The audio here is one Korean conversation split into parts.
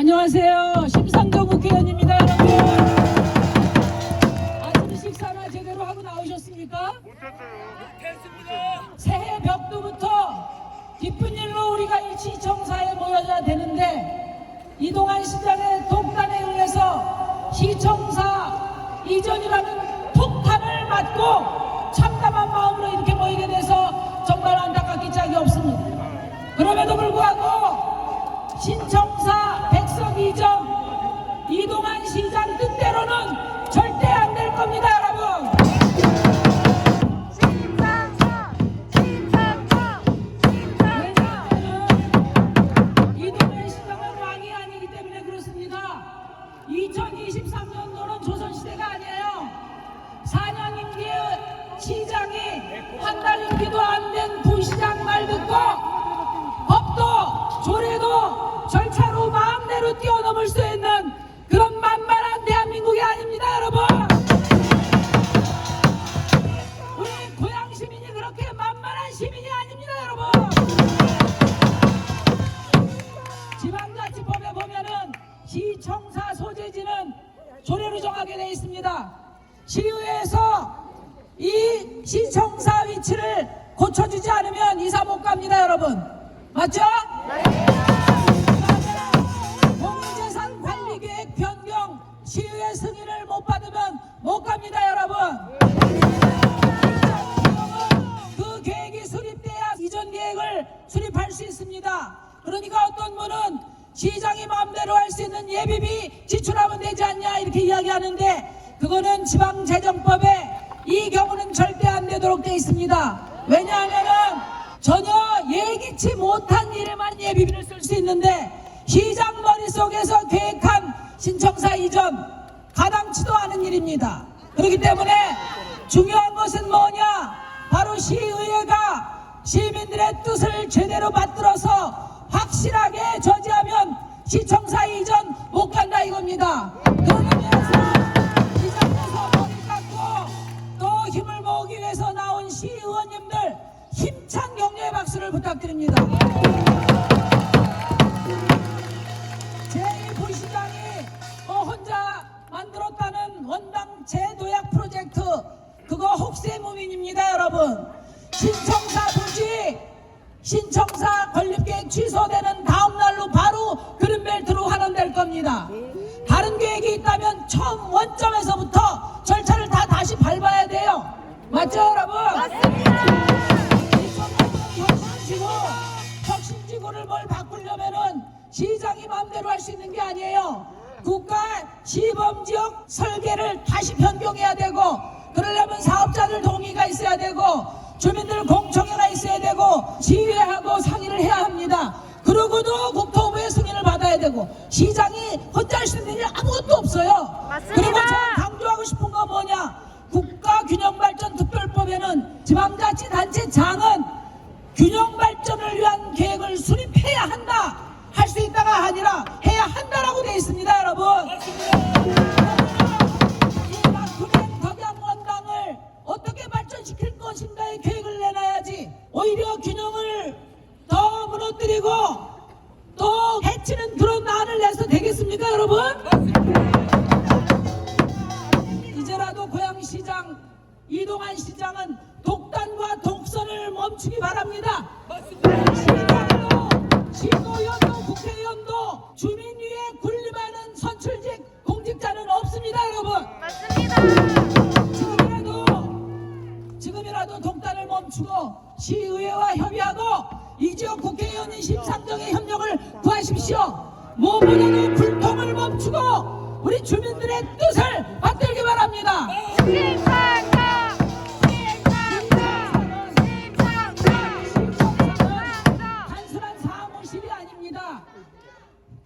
안녕하세요. 심상정 국회의원입니다, 여러분. 아침 식사나 제대로 하고 나오셨습니까? 새해 벽두부터 기쁜 일로 우리가 일시청사에 모여야 되는데 이동환 시장의 독단에 의해서 시청사 이전이라는 폭탄을 맞고 2023년도는 조선시대가 아니에요. 4년 임기의 시장이 한 달 임기도 안 된 부시장 말 듣고 법도 조례도 절차로 마음대로 뛰어넘을 수 있는 하게 되어 있습니다. 시의회에서 이 시청사 위치를 고쳐주지 않으면 이사 못 갑니다, 여러분. 맞죠? 공유재산 관리계획 변경 시의회 승인을 못 받으면 못 갑니다, 여러분. 그 계획이 수립돼야 이전 계획을 수립할 수 있습니다. 그러니까 어떤 분은 시장이 마음대로 할 수 있는 예비비 지출하면 되지 않냐 이렇게 이야기하는데 그거는 지방재정법에 이 경우는 절대 안 되도록 돼 있습니다. 왜냐하면은 전혀 예기치 못한 일에만 예비비를 쓸 수 있는데 시장 머릿속에서 계획한 신청사 이전 가당치도 않은 일입니다. 그렇기 때문에 중요한 것은 뭐냐? 바로 시의회가 시민들의 뜻을 제대로 받들어서 확실하게 저지하면 시청사 이전 못 간다 이겁니다. 그런 의미에서 이 자리에서 머리 깎고 또 힘을 모으기 위해서 나온 시의원님들 힘찬 격려의 박수를 부탁드립니다. 제2부시장이 뭐 혼자 만들었다는 원당 재도약 프로젝트 그거 혹세무민입니다 여러분 신청사 신청사 건립계획 취소되는 다음 날로 바로 그린벨트로 환원될 겁니다 다른 계획이 있다면 처음 원점에서부터 절차를 다 다시 밟아야 돼요 맞죠 여러분? 혁신지구, 혁신지구를 뭘 바꾸려면은 시장이 마음대로 할 수 있는 게 아니에요. 국가 시범지역 설계를 다시 변경해야 되고, 그러려면 사업자들 동의가 있어야 되고, 주민들 공청회가 있어야 되고, 지휘하고 상의를 해야 합니다. 그러고도 국토부의 승인을 받아야 되고, 시장이 혼자 할 수 있는 일 아무것도 없어요. 맞습니다. 그리고 저는 강조하고 싶은 건 뭐냐? 국가균형발전특별법에는 지방자치단체 장은 균형 발전을 위한 계획을 수립해야 한다. 무너뜨리고 또 해치는 그런 안을 내서 되겠습니까, 여러분? 이제라도 고양시장 이동환 시장은 독단과 독선을 멈추기 바랍니다. 시장도 시도위원도 국회의원도 주민 위에 군림하는 선출직 공직자는 없습니다, 여러분. 맞습니다. 지금이라도 지금이라도 멈추고 시의회와 협의하고 이 지역 국회의원인 심상정의 협력을 구하십시오. 무엇보다도 불통을 멈추고 우리 주민들의 뜻을 받들기 바랍니다. 단순한 사무실이 아닙니다.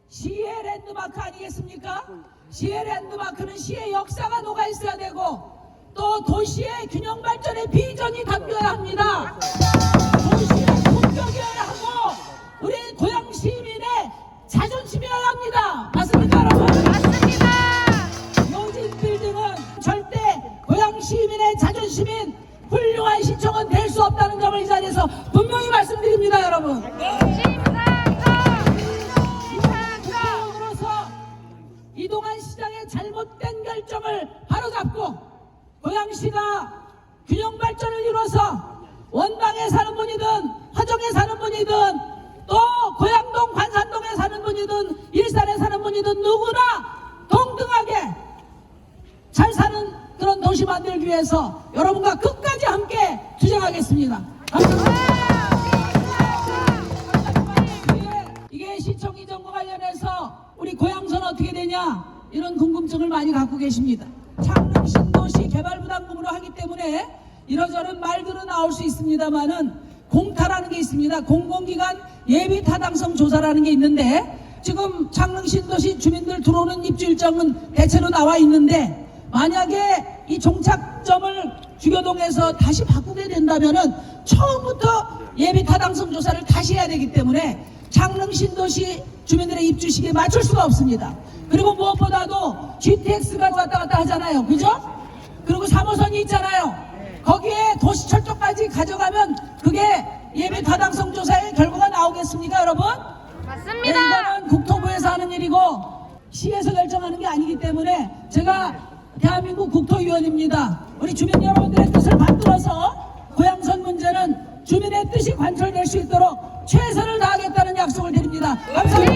시의 랜드마크 아니겠습니까? 시의 랜드마크는 시의 역사가 녹아 있어야 되고 또 도시의 균형 발전의 비전이 담겨야 합니다. 도시의 본격이어야 하고 우리 고향 시민의 자존심이어야 합니다. 맞습니까, 여러분? 맞습니다. 요진 빌딩은 절대 고양 시민의 자존심인 훌륭한 시청은 될 수 없다는 점을 이 자리에서 분명히 말씀드립니다, 여러분. 원방에 사는 분이든 화정에 사는 분이든 또 고양동 관산동에 사는 분이든 일산에 사는 분이든 누구나 동등하게 잘 사는 그런 도시 만들기 위해서 여러분과 끝까지 함께 주장하겠습니다. 이게 시청 이전과 관련해서 우리 고향선 어떻게 되냐 이런 궁금증을 많이 갖고 계십니다. 창릉 신도시 개발부담금으로 하기 때문에 이러저런 말들은 나올 수 있습니다만은 공타라는 게 있습니다. 공공기관 예비 타당성 조사라는 게 있는데 지금 창릉 신도시 주민들 들어오는 입주 일정은 대체로 나와 있는데 만약에 이 종착점을 주교동에서 다시 바꾸게 된다면은 처음부터 예비 타당성 조사를 다시 해야 되기 때문에 창릉 신도시 주민들의 입주 시기에 맞출 수가 없습니다. 그리고 무엇보다도 GTX가 왔다 갔다 하잖아요. 그죠? 그리고 3호선이 있잖아요. 거기에 도시철도까지 가져가면 그게 예비 타당성 조사의 결과가 나오겠습니까, 여러분? 네, 맞습니다. 이거는 국토부에서 하는 일이고 시에서 결정하는 게 아니기 때문에 제가 대한민국 국토위원입니다. 우리 주민 여러분들의 뜻을 받들어서 고향선 문제는 주민의 뜻이 관철될 수 있도록 최선을 다하겠다는 약속을 드립니다. 감사합니다.